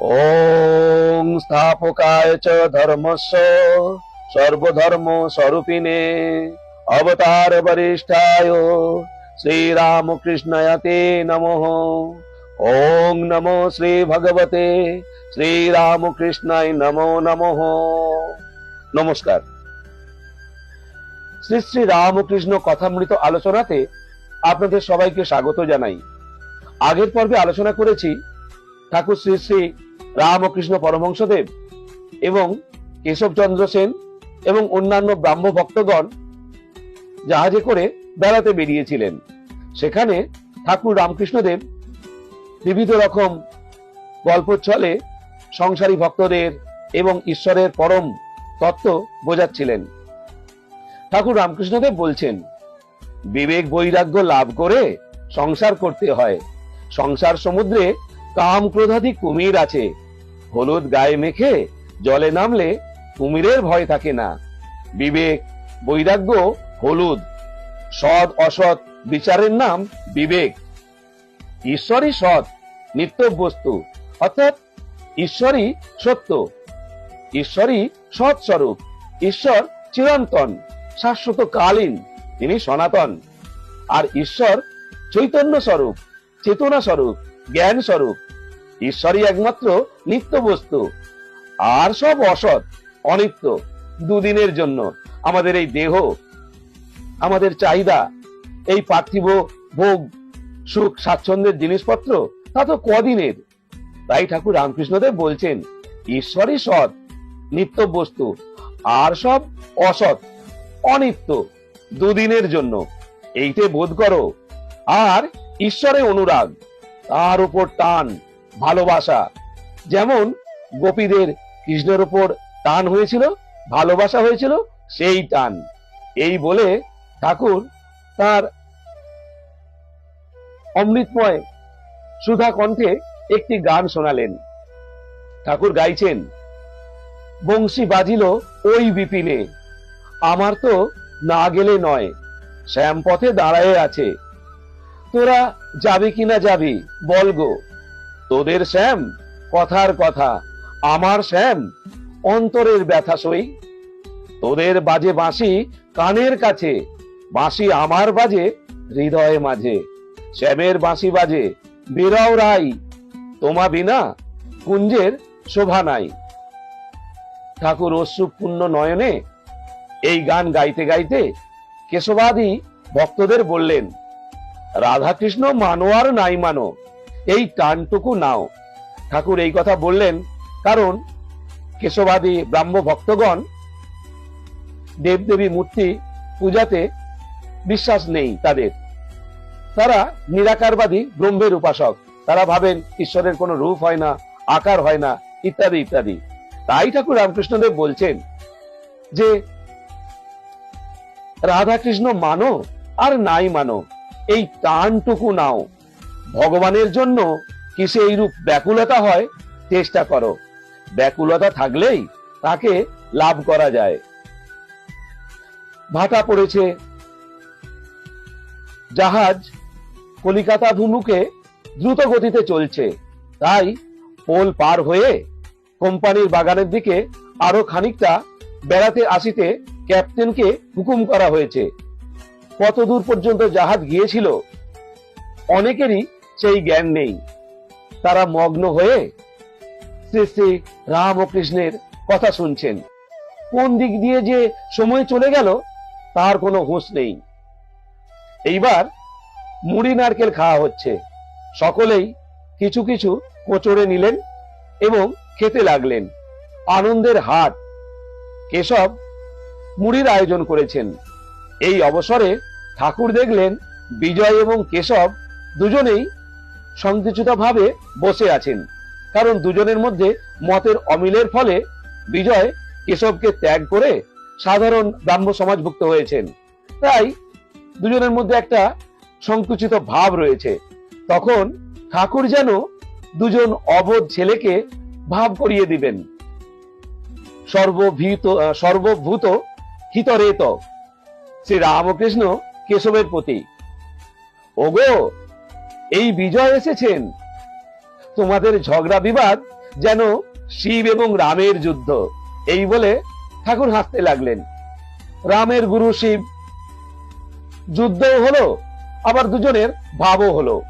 ওং স্থাপকায় চ ধর্মস্য সর্বধর্ম স্বরূপিণে অবতার বরিষ্ঠায় শ্রীরামকৃষ্ণয়তে নমঃ ওং নমো শ্রী ভগবতে শ্রীরামকৃষ্ণায় নমো নমঃ নমস্কার শ্রী শ্রী রামকৃষ্ণ কথামৃত আলোচনাতে আপনাদের সবাইকে স্বাগত জানাই। আগের পর্বে আলোচনা করেছি, ঠাকুর শ্রী শ্রী রামকৃষ্ণ পরমহংসদেব এবং কেশবচন্দ্র সেন এবং অন্যান্য ব্রাহ্ম ভক্তগণ জাহাজে করে বেড়াতে বেরিয়েছিলেন। সেখানে ঠাকুর রামকৃষ্ণদেব বিবিধ রকম গল্প ছলে সংসারী ভক্তদের এবং ঈশ্বরের পরম তত্ত্ব বোঝাচ্ছিলেন। ঠাকুর রামকৃষ্ণদেব বলছেন, বিবেক বৈরাগ্য লাভ করে সংসার করতে হয়। সংসার সমুদ্রে কাম ক্রোধাদি কুমির আছে। হলুদ গায়ে মেখে জলে নামলে কুমিরের ভয় থাকে না। বিবেক, বৈরাগ্য, হলুদ। সৎ, অসৎ বিচারের নাম বিবেক। ঈশ্বরই সৎ নিত্য বস্তু অর্থাৎ ঈশ্বরই সত্য। ঈশ্বরই সৎ স্বরূপ ঈশ্বর চিরন্তন শাশ্বত কালীন তিনি সনাতন। আর ঈশ্বর চৈতন্য স্বরূপ চেতনা স্বরূপ জ্ঞান স্বরূপ ঈশ্বরই একমাত্র নিত্য বস্তু। আর সব অসৎ, অনিত্য দুদিনের জন্য আমাদের এই দেহ, আমাদের চাহিদা, এই পার্থিব ভোগ, সুখ, স্বাচ্ছন্দ্যের জিনিসপত্র, তা তো কদিনের। তাই ঠাকুর রামকৃষ্ণদেব বলছেন, ঈশ্বরই সৎ, নিত্য বস্তু, আর সব অসৎ, অনিত্য দুদিনের জন্য। এইতে বোধ করো, আর ঈশ্বরে অনুরাগ, তার উপর টান। ভালোবাসা। যেমন গোপীদের কৃষ্ণের উপর টান হয়েছিল, ভালোবাসা হয়েছিল, সেই টান। এই বলে ঠাকুর তার অমৃতময় সুধা কণ্ঠে একটি গান শোনালেন। ঠাকুর গাইছেন, বংশী বাজিল ওই বিপিনে, আমার তো না গেলে নয়, শ্যামপথে দাঁড়ায়ে আছে। তোরা যাবি কিনা যাবি বল গো। তোদের শ্যাম, কথার কথা, আমার শ্যাম, অন্তরের ব্যথা সই। তোদের বাজে বাঁশি কানের কাছে, বাঁশি আমার বাজে হৃদয়ে মাঝে। শ্যামের বাঁশি বাজে, বেরাও রাই, তোমা বিনা কুঞ্জের শোভা নাই। ঠাকুর অশ্রুপূর্ণ নয়নে এই গান গাইতে গাইতে কেশবাদী ভক্তদের বললেন, রাধাকৃষ্ণ মানো আর নাই মানো এই টানটুকু নাও। ঠাকুর এই কথা বললেন, কারণ কেশবাদী ব্রাহ্ম ভক্তগণ দেবদেবী মূর্তি পূজাতে বিশ্বাস নেই তাদের। তারা নিরাকারবাদী, ব্রহ্মের উপাসক। তারা ভাবেন ঈশ্বরের কোনো রূপ হয় না, আকার হয় না, ইত্যাদি ইত্যাদি। তাই ঠাকুর রামকৃষ্ণদেব বলছেন যে, রাধাকৃষ্ণ মানো আর নাই মানো, এই টানটুকু নাও। ভগবানের জন্য কিসে এইরূপ ব্যাকুলতা হয়, চেষ্টা করো। ব্যাকুলতা থাকলেই তাকে লাভ করা যায়। ভাটা পড়েছে। জাহাজ কলিকাতা ভূমুখে দ্রুত গতিতে চলছে। তাই পোল পার হয়ে কোম্পানির বাগানের দিকে আরও খানিকটা বেড়াতে আসিতে ক্যাপ্টেনকে হুকুম করা হয়েছে। কত দূর পর্যন্ত জাহাজ গিয়েছিল, অনেকেরই সেই জ্ঞান নেই। তারা মগ্ন হয়ে শ্রী শ্রী রাম ও কৃষ্ণের কথা শুনছেন। কোন দিক দিয়ে যে সময় চলে গেল, তার কোনো হুঁশ নেই। এইবার মুড়ি নারকেল খাওয়া হচ্ছে। সকলেই কিছু কিছু কোচড়ে নিলেন এবং খেতে লাগলেন। আনন্দের হাট। কেশব মুড়ির আয়োজন করেছেন। এই অবসরে ঠাকুর দেখলেন বিজয় এবং কেশব দুজনেই সংকুচিত ভাবে বসে আছেন। কারণ দুজনের মধ্যে মতের অমিলের ফলে বিজয় কেশবকে ত্যাগ করে সাধারণ ব্রাহ্ম সমাজভুক্ত হয়েছেন। তাই দুজনের মধ্যে একটা সংকুচিত ভাব রয়েছে। তখন ঠাকুর যেন দুজন অবোধ ছেলেকে ভাব করিয়ে দিবেন। সর্বভীত সর্বভূত হিতরেত শ্রী রামকৃষ্ণ কেশবের প্রতি। ওগো এই বিজয় এসেছেন। তোমাদের ঝগড়া বিবাদ যেন শিব এবং রামের যুদ্ধ। এই বলে ঠাকুর হাসতে লাগলেন। রামের গুরু শিব। যুদ্ধও হলো, আবার দুজনের ভাবও হলো।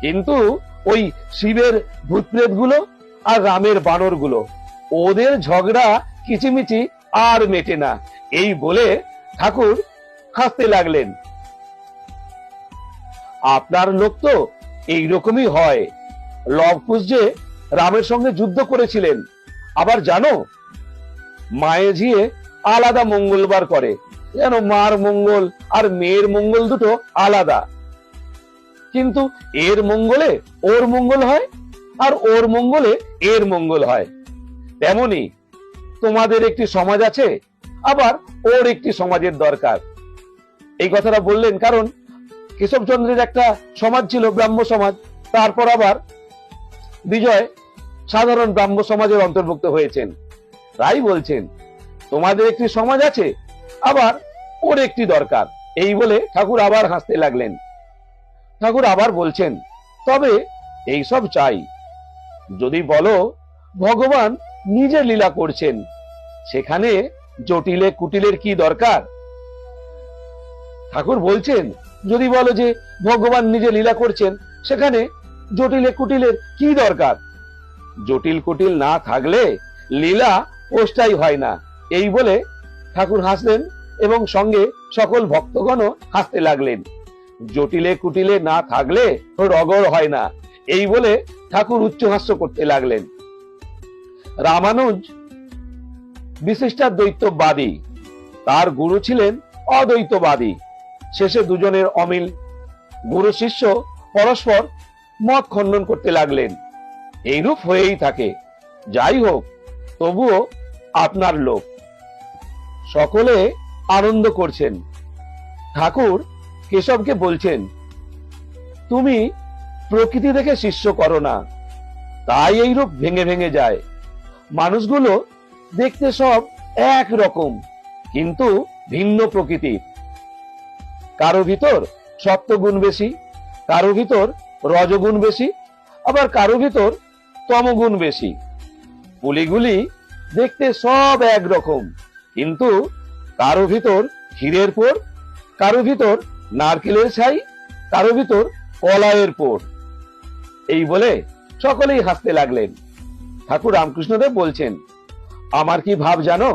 কিন্তু ওই শিবের ভূতপ্রেতগুলো আর রামের বানরগুলো ওদের ঝগড়া কিচিমিচি আর মেটে না। এই বলে ঠাকুর হাসতে লাগলেন। আপনার লোক তো এইরকমই হয়। লবকুশ যে রামের সঙ্গে যুদ্ধ করেছিলেন। আবার জানো, মায়ে ঝিয়ে আলাদা মঙ্গলবার করে। যেন মার মঙ্গল আর মেয়ের মঙ্গল দুটো আলাদা। কিন্তু এর মঙ্গলে ওর মঙ্গল হয় আর ওর মঙ্গলে এর মঙ্গল হয়। তেমনি তোমাদের একটি সমাজ আছে, আবার ওর একটি সমাজের দরকার। এই কথাটা বললেন কারণ কেশবচন্দ্রের একটা সমাজ ছিল, ব্রাহ্ম সমাজ। তারপর আবার বিজয় সাধারণ ব্রাহ্ম সমাজের অন্তর্ভুক্ত হয়েছেন। তাই বলছেন, তোমাদের একটি সমাজ আছে, আবার ওর একটি দরকার। এই বলে ঠাকুর আবার হাসতে লাগলেন। ঠাকুর আবার বলছেন, তবে এই সব চাই। যদি বলো, ভগবান নিজে লীলা করছেন, সেখানে জটিলে কুটিলের কি দরকার? ঠাকুর বলছেন যদি বলো যে ভগবান নিজে লীলা করছেন, সেখানে জটিলে কুটিলের কি দরকার? জটিল কুটিল না থাকলে লীলা পোষ্টাই হয় না। এই বলে ঠাকুর হাসলেন এবং সঙ্গে সকল ভক্তগণও হাসতে লাগলেন। জটিলে কুটিলে না থাকলে রগড় হয় না। এই বলে ঠাকুর উচ্চহাস্য করতে লাগলেন। রামানুজ বিশিষ্টাদ্বৈতবাদী। তার গুরু ছিলেন অদ্বৈতবাদী। শেষে দুজনের অমিল গুরু শিষ্য পরস্পর মত খণ্ডন করতে লাগলেন। এইরূপ হয়েই থাকে। যাই হোক, তবুও আপনার লোক। সকলে আনন্দ করছেন। ঠাকুর কেশবকে বলছেন, তুমি প্রকৃতি দেখে শিষ্য করো না। তাই এইরূপ ভেঙে ভেঙে যায়। মানুষগুলো দেখতে সব এক রকম, কিন্তু ভিন্ন প্রকৃতির। কারও ভিতর সপ্তগুণ বেশি, কারও ভিতর রজগুণ বেশি, আবার কারও ভিতর তমগুণ বেশি। পুলিগুলি দেখতে সব এক রকম, কিন্তু কারও ভিতর হীরের পোর, কারও ভিতর নারকেলের ছাই, কারও ভিতর কলায়ের পোর। এই বলে সকলেই হাসতে লাগলেন। ঠাকুর রামকৃষ্ণদেব বলছেন, আমার কি ভাব জানো?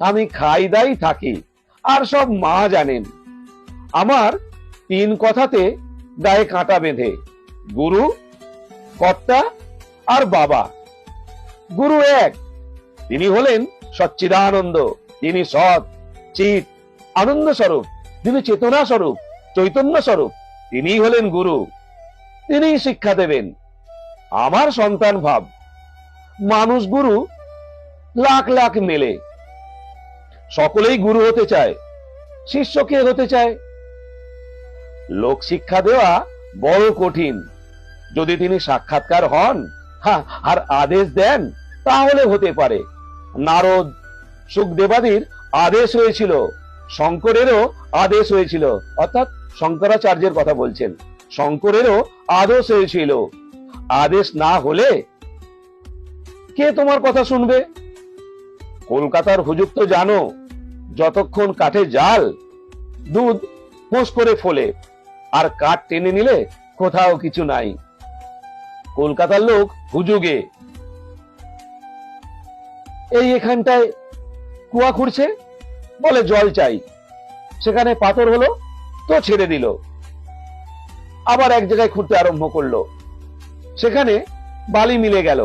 আমি খাই দাই থাকি, আর সব মা জানেন। আমার তিন কথাতে গায়ে কাঁটা বেঁধে, গুরু, কর্তা আর বাবা। গুরু এক, তিনি হলেন সচ্চিদানন্দ, তিনি সৎ, চিত আনন্দ স্বরূপ তিনি চেতনা স্বরূপ চৈতন্য স্বরূপ তিনি হলেন গুরু তিনি শিক্ষা দেবেন। আমার সন্তান ভাব, মানুষ গুরু লাখ লাখ মেলে। সকলেই গুরু হতে চায়, শিষ্য কে হতে চায়? লোক শিক্ষা দেওয়া বড় কঠিন। যদি তিনি সাক্ষাৎকার হন আর আদেশ দেন, তাহলে হতে পারে। নারদ সুখদেবাদির আদেশ হয়েছিল, শঙ্করেরও আদেশ হয়েছিল, অর্থাৎ শঙ্করাচার্যের কথা বলছেন, শঙ্করেরও আদেশ হয়েছিল। আদেশ না হলে কে তোমার কথা শুনবে? কলকাতার হুজুক তো জানো, যতক্ষণ কাঠে জাল, দুধ ফোঁস করে ফোলে। আর কাঠ টেনে নিলে কোথাও কিছু নাই। কলকাতার লোক হুজুগে। এই এখানটায় কুয়া খুঁড়ছে, বলে জল চাই। সেখানে পাথর হলো, তো ছেড়ে দিল। আবার এক জায়গায় খুঁড়তে আরম্ভ করল। সেখানে বালি মিলে গেল,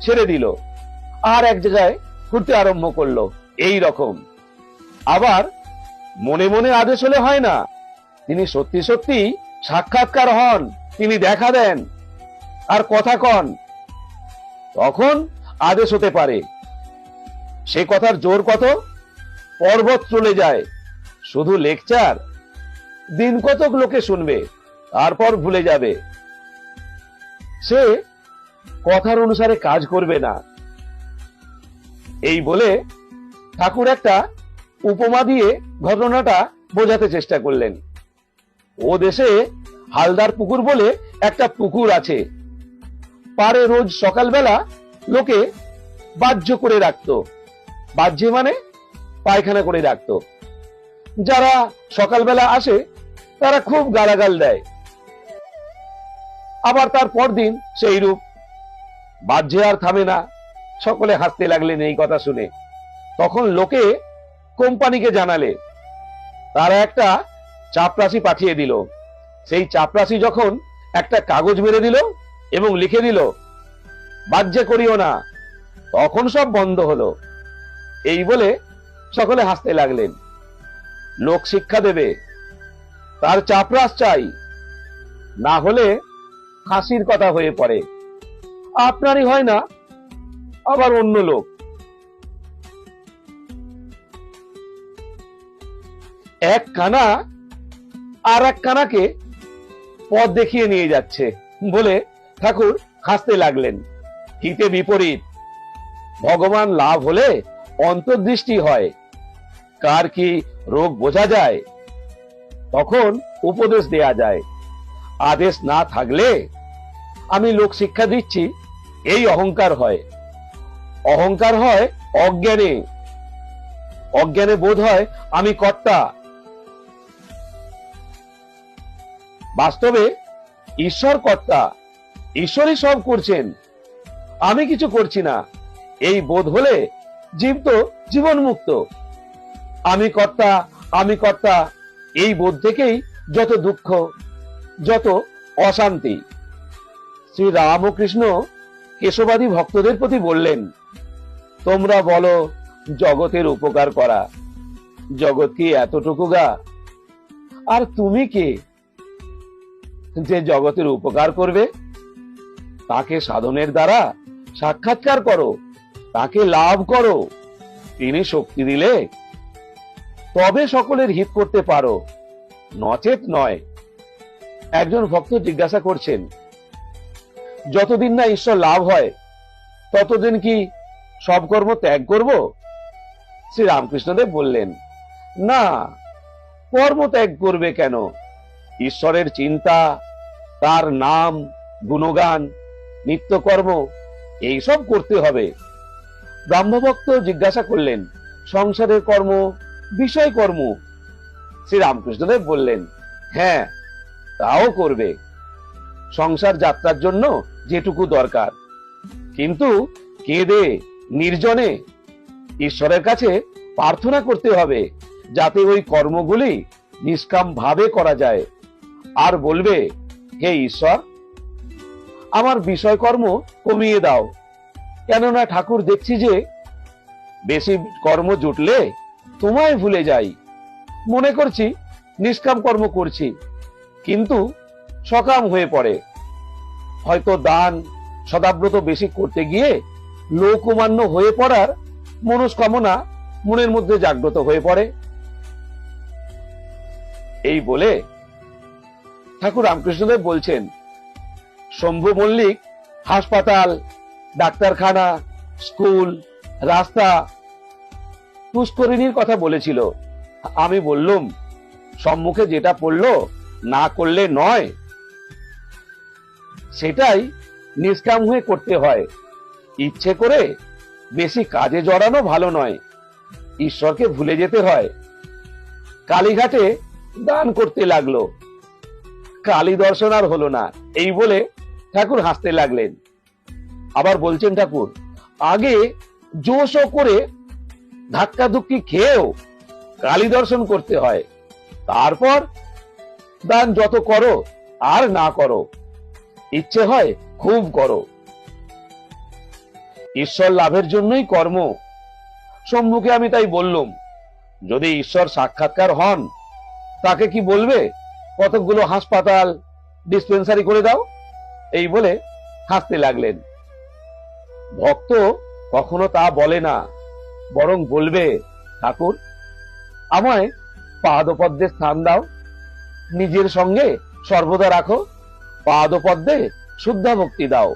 ছেড়ে দিল। আর এক জায়গায় খুঁড়তে আরম্ভ করল, এই রকম। আবার মনে মনে আদেশ হলে হয় না তিনি সত্যি সত্যি সাক্ষাৎকার হন, তিনি দেখা দেন। আর কথা কন, তখন আদেশ হতে পারে। সে কথার জোর কত? পর্বত চলে যায়, শুধু লেকচার। দিন কতক লোকে শুনবে, তারপর ভুলে যাবে। সে কথার অনুসারে কাজ করবে না। এই বলে ঠাকুর একটা উপমা দিয়ে ঘটনাটা বোঝাতে চেষ্টা করলেন। ও দেশে হালদার পুকুর বলে একটা পুকুর আছে। পারে রোজ সকালবেলা লোকে বাহ্য করে রাখতো। বাহ্যে মানে পায়খানা করে রাখতো। যারা সকালবেলা আসে, তারা খুব গালাগাল দেয়। আবার তার পরদিন সেই রূপ। বাহ্যে আর থামে না। সকলে হাসতে লাগলেন এই কথা শুনে। তখন লোকে কোম্পানিকে জানালে। তারা একটা চাপরাশি পাঠিয়ে দিল। সেই চাপরাশি যখন একটা কাগজ মেরে দিল এবং লিখে দিল, বাহ্যে করিও না, তখন সব বন্ধ হলো। এই বলে সকলে হাসতে লাগলেন। লোক শিক্ষা দেবে, তার চাপরাস চাই, না হলে হাসির কথা হয়ে পড়ে। আপনারই হয় না, আবার অন্য লোক। এক কানা আর এক কানাকে পথ দেখিয়ে নিয়ে যাচ্ছে। বলে ঠাকুর হাসতে লাগলেন। হিতে বিপরীত। ভগবান লাভ হলে অন্তর্দৃষ্টি হয়। কার কি রোগ বোঝা যায়? তখন উপদেশ দেয়া যায়। আদেশ না থাকলে আমি লোক শিক্ষা দিচ্ছি, এই অহংকার হয়। অহংকার হয় অজ্ঞানে। অজ্ঞানে বোধ হয় আমি কর্তা। বাস্তবে ঈশ্বর কর্তা, ঈশ্বরই সব করছেন। আমি কিছু করছি না। এই বোধ হলে জীব তো জীবন মুক্ত আমি কর্তা আমি কর্তা, এই বোধ থেকেই যত দুঃখ, যত অশান্তি। শ্রী রামকৃষ্ণ কেশবাদী ভক্তদের প্রতি বললেন, তোমরা বলো, জগতের উপকার করা। জগৎ কি এতটুকু গা? আর তুমি কে? যে জগতের উপকার করবে, তাকে সাধনের দ্বারা সাক্ষাৎকার করো, তাকে লাভ করো। তিনি শক্তি দিলে তবে সকলের হিত করতে পারো। নচেত নয়। একজন ভক্ত জিজ্ঞাসা করছেন, যতদিন না ঈশ্বর লাভ হয়, ততদিন কি সব কর্ম ত্যাগ করব? শ্রী রামকৃষ্ণদেব বললেন, না, কর্ম ত্যাগ করবে কেন? ঈশ্বরের চিন্তা, তার নাম, গুণগান, নিত্যকর্ম, এইসব করতে হবে। ব্রাহ্মভক্ত জিজ্ঞাসা করলেন, সংসারের কর্ম, বিষয় কর্ম? শ্রী রামকৃষ্ণদেব বললেন হ্যাঁ তাও করবে। সংসার যাত্রার জন্য যেটুকু দরকার। কিন্তু কেঁদে, নির্জনে ঈশ্বরের কাছে প্রার্থনা করতে হবে, যাতে ওই কর্মগুলি নিষ্কাম ভাবে করা যায়। আর বলবে, হে ঈশ্বর, আমার বিষয় কর্ম কমিয়ে দাও। কেননা ঠাকুর দেখছি যে বেশি কর্ম জুটলে তোমায় ভুলে যাই। মনে করছি, নিষ্কাম কর্ম করছি, কিন্তু সকাম হয়ে পড়ে। হয়তো দান সদাব্রত বেশি করতে গিয়ে লোকমান্য হয়ে পড়ার মনস্কামনা মনের মধ্যে জাগ্রত হয়ে পড়ে। এই বলে ঠাকুর রামকৃষ্ণদেব বলছেন, শম্ভু মল্লিক, হাসপাতাল, ডাক্তারখানা, স্কুল, রাস্তা, পুষ্করিণীর কথা বলেছিল। আমি বললুম, সম্মুখে যেটা পড়ল না করলে নয়। সেটাই নিষ্কাম হয়ে করতে হয়। ইচ্ছে করে বেশি কাজে জড়ানো ভালো নয়। ঈশ্বরকে ভুলে যেতে হয়। কালীঘাটে দান করতে লাগল। কালী দর্শন আর হলো না। এই বলে ঠাকুর হাসতে লাগলেন। আবার বলছেন ঠাকুর, আগে জোশও করে ধাক্কা ধুক্কি খেয়েও কালী দর্শন করতে হয়। তারপর দান যত করো আর না করো, ইচ্ছে হয় খুব করো। ঈশ্বর লাভের জন্যই কর্ম। সম্মুখে আমি তাই বললুম, যদি ঈশ্বর সাক্ষাৎকার হন, তাকে কি বলবে? কতকগুলো হাসপাতাল ডিসপেন্সারি করে দাও। এই বলে হাসতে লাগলেন। ভক্ত কখনো তা বলে না, বরং বলবে, ঠাকুর, আমায় পাদপদ্মে স্থান দাও, নিজের সঙ্গে সর্বদা রাখো, পাদপদ্মে শুদ্ধা ভক্তি দাও।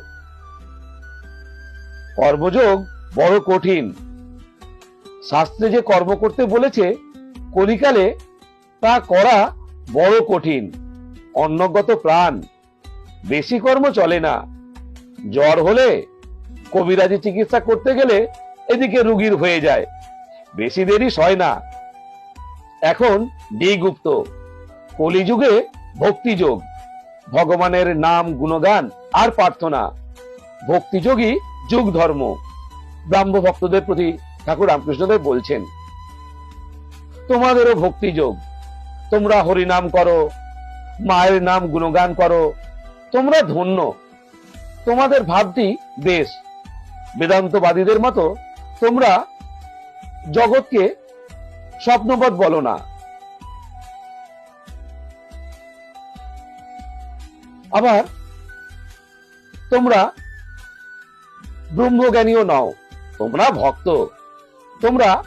কর্মযোগ বড় কঠিন। শাস্ত্রে যে কর্ম করতে বলেছে, কলিকালে তা করা বড় কঠিন, অন্নগত প্রাণ। বেশি কর্ম চলে না। জ্বর হলে কবিরাজি চিকিৎসা করতে গেলে এদিকে রুগীর হয়ে যায়। বেশি দেরি সয় না। এখন ডি গুপ্ত কলিযুগে ভক্তিযোগ। ভগবানের নাম গুণগান আর প্রার্থনা। ভক্তিযোগী যুগ ধর্ম ব্রাহ্ম ভক্তদের প্রতি ঠাকুর রামকৃষ্ণদেব বলছেন, তোমাদেরও ভক্তিযোগ। তোমরা হরিনাম করো, মায়ের নাম গুণগান করো, তোমরা ধন্য। তোমাদের ভাবটি বেশ। বেদান্তবাদীদের মতো তোমরা জগৎকে স্বপ্নবৎ বলো না। আবার তোমরা ব্রহ্মজ্ঞানীও নও, তোমরা ভক্ত। তোমরা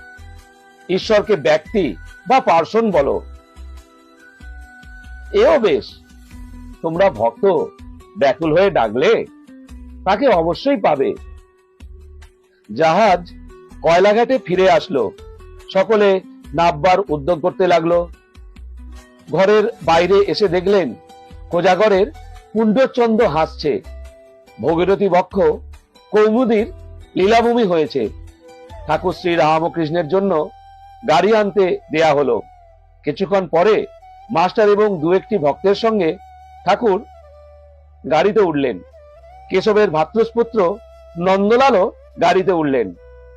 ঈশ্বরকে ব্যক্তি বা পার্সন বলো। এও বেশ। তোমরা ভক্ত, ব্যাকুল হয়ে ডাকলে তাকে অবশ্যই পাবে। জাহাজ কয়লাঘাটে ফিরে আসলো। সকলে নাববার উদ্যোগ করতে লাগল। ঘরের বাইরে এসে দেখলেন, কোজাগরের কুণ্ডচন্দ্র হাসছে। ভগীরথী বক্ষ, কৌমুদীর লীলাভূমি হয়েছে। ঠাকুর শ্রী রামকৃষ্ণের জন্য গাড়ি আনতে দেয়া হলো। কিছুক্ষণ পরে মাস্টার এবং দু একটি ভক্তের সঙ্গে ঠাকুর গাড়িতে উঠলেন। কেশবের ভাতৃস্পুত্র নন্দলালও গাড়িতে উঠলেন।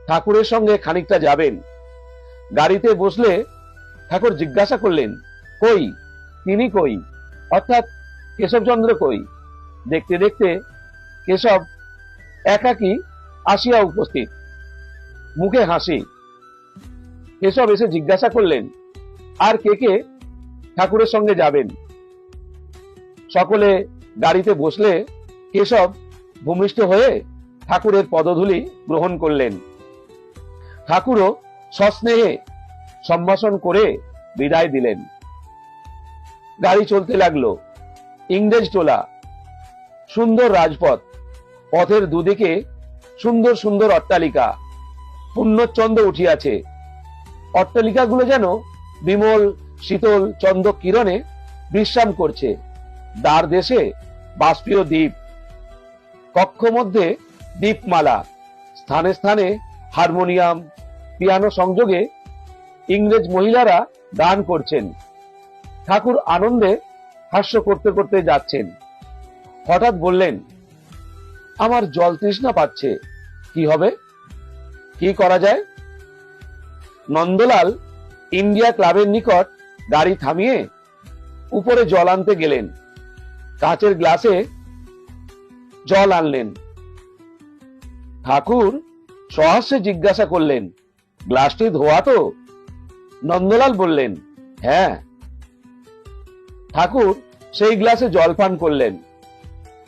ঠাকুরের সঙ্গে খানিকটা যাবেন। গাড়িতে বসলে ঠাকুর জিজ্ঞাসা করলেন, কই? তিনি কই? অর্থাৎ কেশবচন্দ্র কই? দেখতে দেখতে কেশব একাকী আসিয়া উপস্থিত। মুখে হাসি। কেশব এসে জিজ্ঞাসা করলেন, আর কে কে ঠাকুরের সঙ্গে যাবেন। সকলে গাড়িতে বসলে কেশব ভূমিষ্ঠ হয়ে ঠাকুরের পদধূলি গ্রহণ করলেন। ঠাকুরও সস্নেহে সম্ভাষণ করে বিদায় দিলেন। গাড়ি চলতে লাগল। ইংরেজ টোলা, সুন্দর রাজপথ, পথের দুদিকে সুন্দর সুন্দর অট্টালিকা পুণ্যচন্দ্র উঠিয়াছে। অট্টালিকাগুলো যেন বিমল শীতল চন্দ্র কিরণে বিশ্রাম করছে। দ্বার দেশে বাষ্পীয় দ্বীপ। কক্ষ মধ্যে দ্বীপমালা। স্থানে স্থানে হারমোনিয়াম, পিয়ানো সংযোগে ইংরেজ মহিলারা গান করছেন। ঠাকুর আনন্দে হাস্য করতে করতে যাচ্ছেন। হঠাৎ বললেন, আমার জল তৃষ্ণা পাচ্ছে, কি হবে? কি করা যায়? নন্দলাল ইন্ডিয়া ক্লাবের নিকট গাড়ি থামিয়ে উপরে জল আনতে গেলেন। কাচের গ্লাসে জল আনলেন। ঠাকুর সহাস্যে জিজ্ঞাসা করলেন, গ্লাসটি ধোয়া তো? নন্দলাল বললেন হ্যাঁ। ঠাকুর সেই গ্লাসে জল পান করলেন।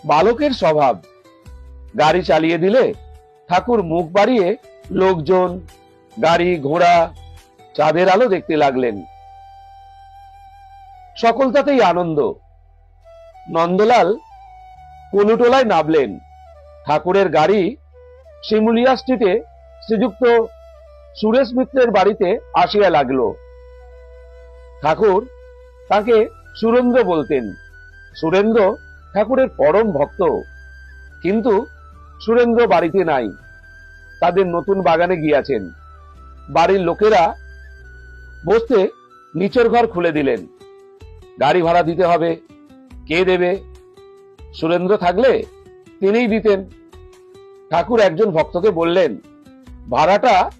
বালকের স্বভাব, গাড়ি চালিয়ে দিলে ঠাকুর মুখ বাড়িয়ে লোকজন, গাড়ি, ঘোড়া, চাঁদের আলো দেখতে লাগলেন। সকল তাতেই আনন্দ। নন্দলাল কলুটোলায় নামলেন। ঠাকুরের গাড়ি শিমুলিয়া স্ট্রিটে শ্রীযুক্ত সুরেশ মিত্রের বাড়িতে আসিয়া লাগল। ঠাকুর তাকে সুরেন্দ্র বলতেন। সুরেন্দ্র ঠাকুরের পরম ভক্ত। কিন্তু সুরেন্দ্র বাড়িতে নাই। তাদের নতুন বাগানে গিয়াছেন। বাড়ির লোকেরা বসতে নিচের ঘর খুলে দিলেন। গাড়ি ভাড়া দিতে হবে। কে দেবে? সুরেন্দ্র থাকলে তিনিই দিতেন। ঠাকুর একজন ভক্তকে বললেন, ভাড়াটা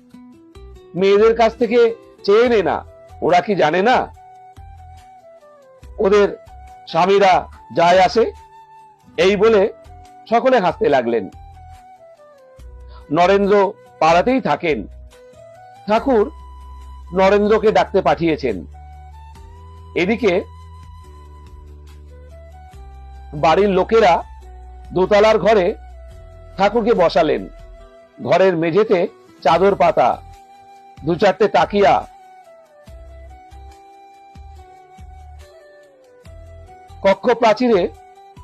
মেয়েদের কাছ থেকে চেয়ে নে না, ওরা কি জানে না? ওদের স্বামীরা যায় আসে। এই বলে সকলে হাসতে লাগলেন। নরেন্দ্র পাড়াতেই থাকেন। ঠাকুর নরেন্দ্রকে ডাকতে পাঠিয়েছেন। এদিকে বাড়ির লোকেরা দোতলার ঘরে ঠাকুরকে বসালেন। ঘরের মেঝেতে চাদর পাতা, দু চারটে তাকিয়া। কক্ষ প্রাচীরে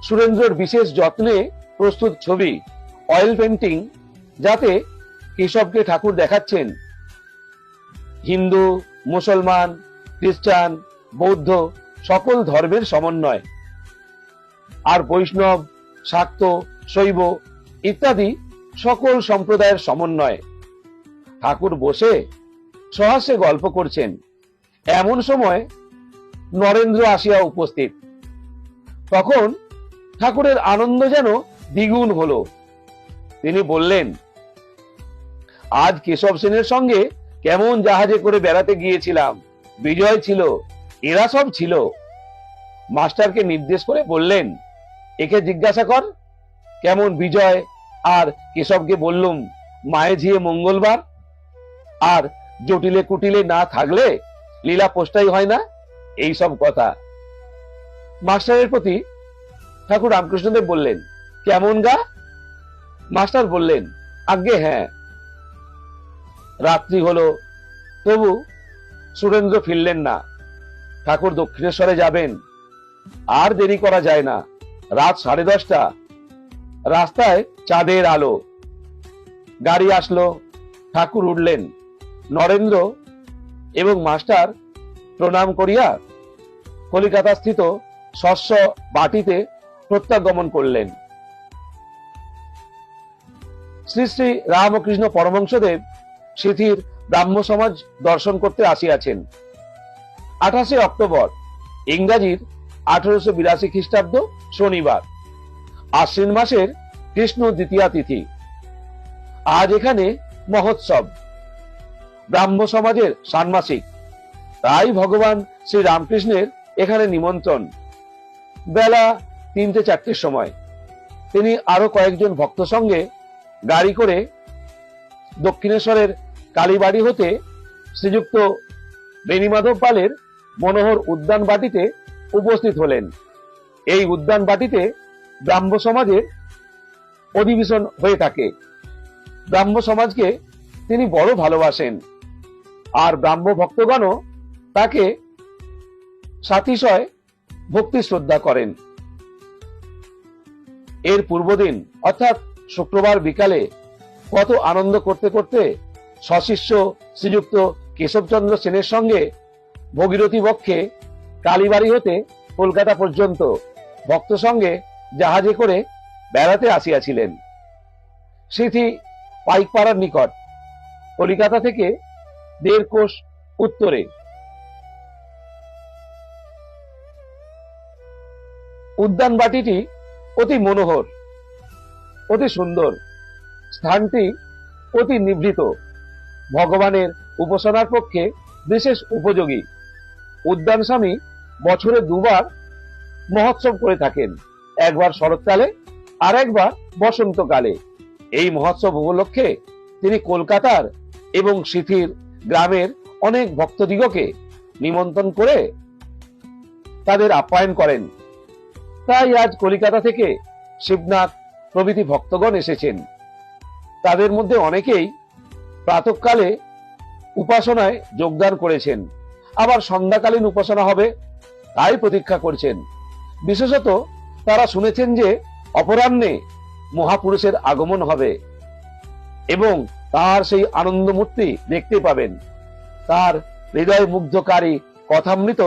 সুরেন্দ্রর বিশেষ যত্নে প্রস্তুত ছবি অয়েল পেন্টিং যাতে কেশবকে ঠাকুর দেখাচ্ছেন। হিন্দু, মুসলমান, খ্রিস্টান, বৌদ্ধ সকল ধর্মের সমন্বয়। আর বৈষ্ণব, শাক্ত, শৈব ইত্যাদি সকল সম্প্রদায়ের সমন্বয়ে। ঠাকুর বসে সহাস্যে গল্প করছেন। এমন সময় নরেন্দ্র আসিয়া উপস্থিত। তখন ঠাকুরের আনন্দ যেন দ্বিগুণ হলো। তিনি বললেন, আজ কেশব সেনের সঙ্গে কেমন জাহাজে করে বেড়াতে গিয়েছিলাম। বিজয় ছিল, এরা সব ছিল। মাস্টারকে নির্দেশ করে বললেন একে জিজ্ঞাসা কর, কেমন বিজয় আর কেশবকে বললুম, মায়ে ঝিয়ে মঙ্গলবার? আর জটিলে কুটিলে না থাকলে লীলা পোস্টাই হয় না? এই সব কথা। মাস্টারের প্রতি ঠাকুর রামকৃষ্ণদেব বললেন, কেমন গা? মাস্টার বললেন, আজ্ঞে হ্যাঁ। রাত্রি হলো, তবু সুরেন্দ্র ফিরলেন না। ঠাকুর দক্ষিণেশ্বরে যাবেন, আর দেরি করা যায় না। রাত সাড়ে দশটা। রাস্তায় চাঁদের আলো। গাড়ি আসলো, ঠাকুর উঠলেন। নরেন্দ্র এবং মাস্টার প্রণাম করিয়া কলিকাতা স্থিত শস্য বাটিতে প্রত্যাগমন করলেন। শ্রী শ্রী রামকৃষ্ণ পরমংশদেব সিথির ব্রাহ্ম সমাজ দর্শন করতে আসিয়াছেন। আঠাশে অক্টোবর, ইংরাজির আঠারোশো বিরাশি খ্রিস্টাব্দ শনিবার। আশ্বিন মাসের কৃষ্ণ দ্বিতীয়া তিথি। আজ এখানে মহোৎসব। ব্রাহ্ম সমাজের ষান্মাসিক। তাই ভগবান শ্রী রামকৃষ্ণের এখানে নিমন্ত্রণ। বেলা তিনটে চারটের সময়। তিনি আরও কয়েকজন ভক্ত সঙ্গে গাড়ি করে দক্ষিণেশ্বরের কালীবাড়ি হতে শ্রীযুক্ত বেণীমাধব পালের মনোহর উদ্যান বাটিতে উপস্থিত হলেন। এই উদ্যান বাটিতে ব্রাহ্ম সমাজের অধিবেশন হয়ে থাকে। ব্রাহ্ম সমাজকে তিনি বড় ভালোবাসেন। আর ব্রাহ্ম ভক্তগণও তাকে সাতিশয় ভক্তি শ্রদ্ধা করেন। এর পূর্বদিন, অর্থাৎ শুক্রবার বিকালে, কত আনন্দ করতে করতে সশিষ্য শ্রীযুক্ত কেশবচন্দ্র সেনের সঙ্গে ভগীরথী বক্ষে কালীবাড়ি হতে কলকাতা পর্যন্ত ভক্ত সঙ্গে জাহাজে করে বেড়াতে আসিয়াছিলেন। সিথি পাইকপাড়ার নিকট, কলিকাতা থেকে দেড় কোষ উত্তরে। উদ্যান বাটিটি অতি মনোহর, অতি সুন্দর। স্থানটি অতি নিভৃত। ভগবানের উপাসনার পক্ষে বিশেষ উপযোগী। উদ্যান স্বামী বছরে দুবার মহোৎসব করে থাকেন। একবার শরৎকালে আর একবার বসন্তকালে। এই মহোৎসব উপলক্ষে তিনি কলকাতার এবং সিথির গ্রামের অনেক ভক্তদিগকে নিমন্ত্রণ করে তাদের আপ্যায়ন করেন। তাই আজ কলিকাতা থেকে শিবনাথ প্রভৃতি ভক্তগণ এসেছেন। তাদের মধ্যে অনেকেই প্রাতকালে উপাসনায় যোগদান করেছেন। আবার সন্ধ্যাকালীন উপাসনা হবে তাই প্রতীক্ষা করছেন। বিশেষত তারা শুনেছেন যে অপরাহ্নে মহাপুরুষের আগমন হবে এবং তার সেই আনন্দ মূর্তি দেখতে পাবেন। তার হৃদয় মুগ্ধকারী কথামৃত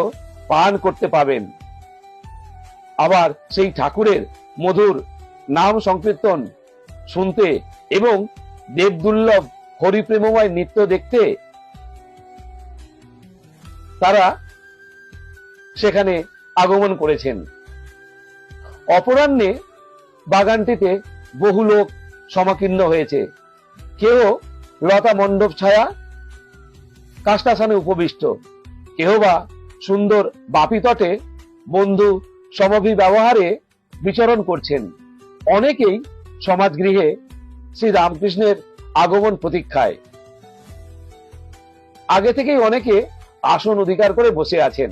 পান করতে পাবেন। আবার সেই ঠাকুরের মধুর নাম সংকীর্তন শুনতে এবং দেবদুর্লভ হরিপ্রেমময় নৃত্য দেখতে তারা সেখানে আগমন করেছেন। অপরাহ্নে বাগানটিতে বহু লোক সমাকীর্ণ হয়েছে। কেউ লতা মণ্ডপ ছায়া, কাষ্টাসানে উপবিষ্ট। কেহ বা সুন্দর বাপি তটে বন্ধু সমভি ব্যবহারে বিচরণ করছেন। অনেকেই সমাজগৃহে শ্রী রামকৃষ্ণের আগমন প্রতীক্ষায়। আগে থেকেই অনেকে আসন অধিকার করে বসে আছেন।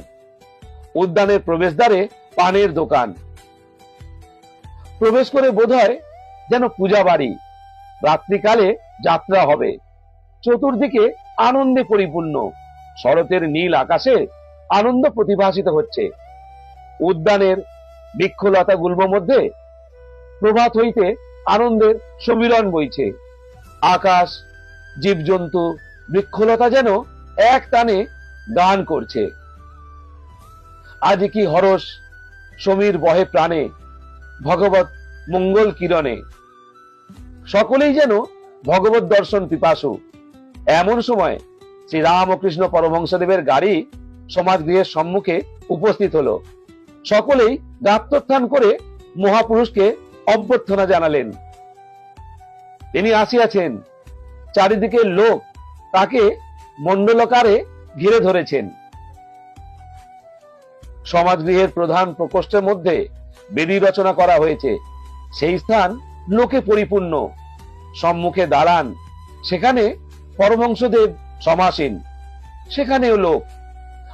উদ্যানের প্রবেশদ্বারে পানের দোকান। প্রবেশ করে বোধ হয় যেন পূজা বাড়ি। রাত্রিকালে যাত্রা হবে। চতুর্দিকে আনন্দে পরিপূর্ণ। শরতের নীল আকাশে আনন্দ প্রতিভাসিত হচ্ছে। উদ্যানের বৃক্ষলতা গুল্ম মধ্যে প্রভাত হইতে আনন্দের সমীরণ বইছে। আকাশ, জীবজন্তু, বৃক্ষলতা যেন এক টানে গান করছে। আজ কি হরস সমীর বহে প্রাণে ভগবত মঙ্গল কিরণে। সকলেই যেন ভগবত দর্শন পিপাসু। এমন সময় শ্রী রামকৃষ্ণ পরমহংসদেবের গাড়ি সমাজগৃহের সম্মুখে উপস্থিত হলো। সকলেই গাত্রোত্থান করে মহাপুরুষকে অভ্যর্থনা জানালেন। তিনি আসিয়াছেন। চারিদিকে লোক তাকে মণ্ডলকারে ঘিরে ধরেছেন। সমাজগৃহের প্রধান প্রকোষ্ঠের মধ্যে বেদি রচনা করা হয়েছে। সেই স্থান লোকে পরিপূর্ণ। সম্মুখে দাঁড়ান। সেখানে পরমংশদেব সমাসীন। সেখানেও লোক।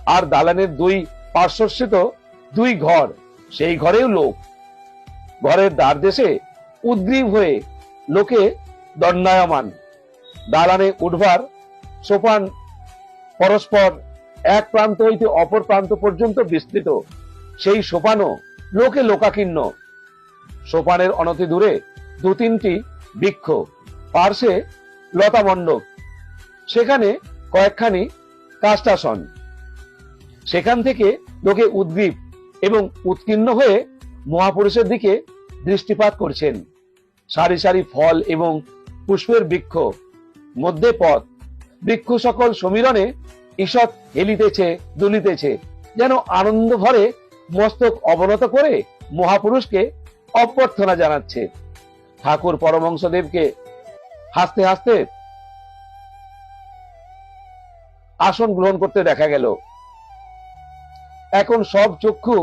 আর দালানের দুই পার্শ্বস্থিত দুই ঘর, সেই ঘরেও লোক। ঘরের দ্বার দেশে উদ্গ্রীব হয়ে লোকে দণ্ডায়মান। দালানে উঠবার সোপান পরস্পর এক প্রান্ত হইতে অপর প্রান্ত পর্যন্ত বিস্তৃত। সেই সোপানও লোকে লোকাকীর্ণ। সোপানের অনতি দূরে দু তিনটি বৃক্ষ, পার্শ্বে লতা মণ্ডপ সেখানে কয়েকখানি কাষ্টাসন। সেখান থেকে লোকে উদ্গ্রীব এবং উৎকীর্ণ হয়ে মহাপুরুষের দিকে দৃষ্টিপাত করছেন। সারি সারি ফল এবং পুষ্পের বৃক্ষ। মধ্যে পথ। বৃক্ষ সকল সমীরণে ঈষৎ হেলিতেছে, দুলিতেছে, যেন আনন্দ ভরে মস্তক অবনত করে মহাপুরুষকে অভ্যর্থনা জানাচ্ছে। ঠাকুর পরমংসদেবকে হাসতে হাসতে আসন গ্রহণ করতে দেখা গেল। এখন সব চক্ষু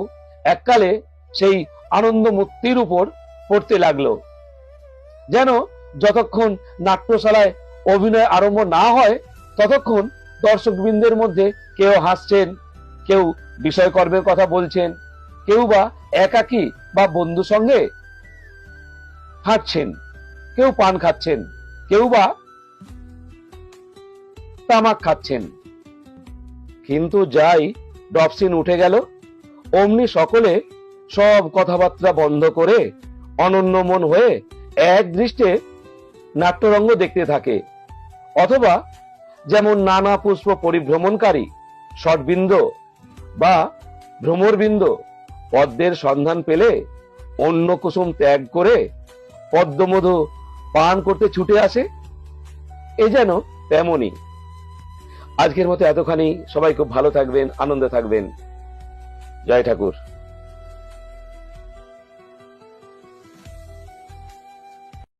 এককালে সেই আনন্দ মুক্তির উপর পড়তে লাগল। যেন যতক্ষণ নাট্যশালায় অভিনয় আরম্ভ না হয়, ততক্ষণ দর্শকবৃন্দের মধ্যে কেউ হাসছেন, কেউ বিষয়কর্মের কথা বলছেন, কেউ বা একাকী বা বন্ধু সঙ্গে হাঁটছেন, কেউ পান খাচ্ছেন, কেউ বা তামাক খাচ্ছেন। কিন্তু যাই ডপসিন উঠে গেল, অমনি সকলে সব কথাবার্তা বন্ধ করে অনন্য মন হয়ে এক দৃষ্টে নাট্যরঙ্গ দেখতে থাকে, অথবা যেমন নানা পুষ্প পরিভ্রমণকারী শটবৃন্দ বা ভ্রমরবৃন্দ পদ্মের সন্ধান পেলে অন্য কুসুম ত্যাগ করে পদ্মমধু পান করতে ছুটে আসে। এ যেন তেমনই। আজকের মতো এতখানি। সবাই খুব ভালো থাকবেন, আনন্দে থাকবেন। জয় ঠাকুর।